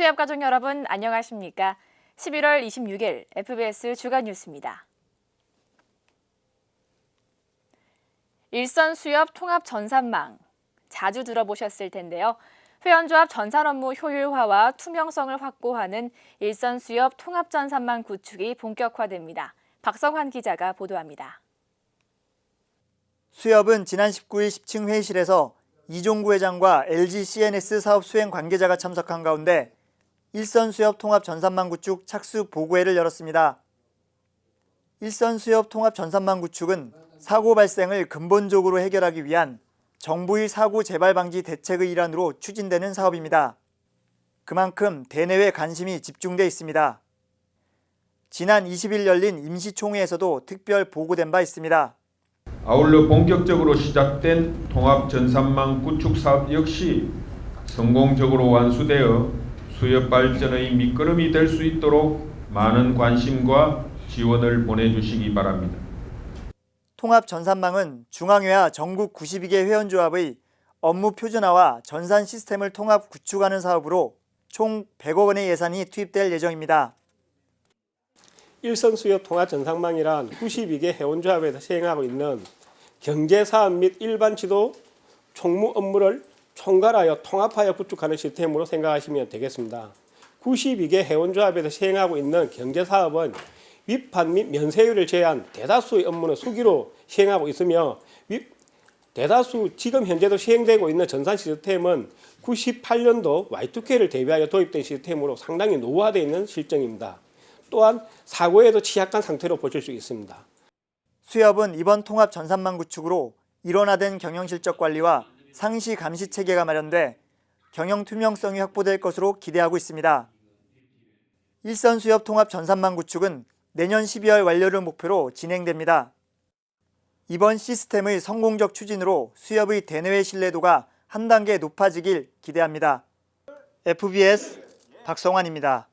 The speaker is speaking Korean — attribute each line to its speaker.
Speaker 1: 기업 가족 여러분 안녕하십니까? 11월 26일 FBS 주간 뉴스입니다. 일선 수협 통합 전산망 자주 들어보셨을 텐데요. 회원조합 전산 업무 효율화와 투명성을 확보하는 일선 수협 통합 전산망 구축이 본격화됩니다. 박성환 기자가 보도합니다.
Speaker 2: 수협은 지난 19일 10층 회의실에서 이종구 회장과 LG CNS 사업 수행 관계자가 참석한 가운데 일선 수협 통합 전산망 구축 착수 보고회를 열었습니다. 일선 수협 통합 전산망 구축은 사고 발생을 근본적으로 해결하기 위한 정부의 사고 재발 방지 대책의 일환으로 추진되는 사업입니다. 그만큼 대내외 관심이 집중돼 있습니다. 지난 20일 열린 임시총회에서도 특별 보고된 바 있습니다.
Speaker 3: 아울러 본격적으로 시작된 통합 전산망 구축 사업 역시 성공적으로 완수되어 수협 발전의 밑거름이 될 수 있도록 많은 관심과 지원을 보내주시기 바랍니다.
Speaker 2: 통합 전산망은 중앙회와 전국 92개 회원조합의 업무 표준화와 전산 시스템을 통합 구축하는 사업으로 총 100억 원의 예산이 투입될 예정입니다.
Speaker 4: 일선 수협 통합 전상망이란 92개 회원조합에서 시행하고 있는 경제사업 및 일반 지도 총무 업무를 총괄하여 통합하여 구축하는 시스템으로 생각하시면 되겠습니다. 92개 회원조합에서 시행하고 있는 경제사업은 위판 및 면세율을 제한 대다수의 업무는 수기로 시행하고 있으며 위- 대다수 지금 현재도 시행되고 있는 전산 시스템은 98년도 Y2K를 대비하여 도입된 시스템으로 상당히 노후화되어 있는 실정입니다. 또한 사고에도 취약한 상태로 보실 수 있습니다.
Speaker 2: 수협은 이번 통합 전산망 구축으로 일원화된 경영 실적 관리와 상시 감시 체계가 마련돼 경영 투명성이 확보될 것으로 기대하고 있습니다. 일선 수협 통합 전산망 구축은 내년 12월 완료를 목표로 진행됩니다. 이번 시스템의 성공적 추진으로 수협의 대내외 신뢰도가 한 단계 높아지길 기대합니다. FBS 박성환입니다.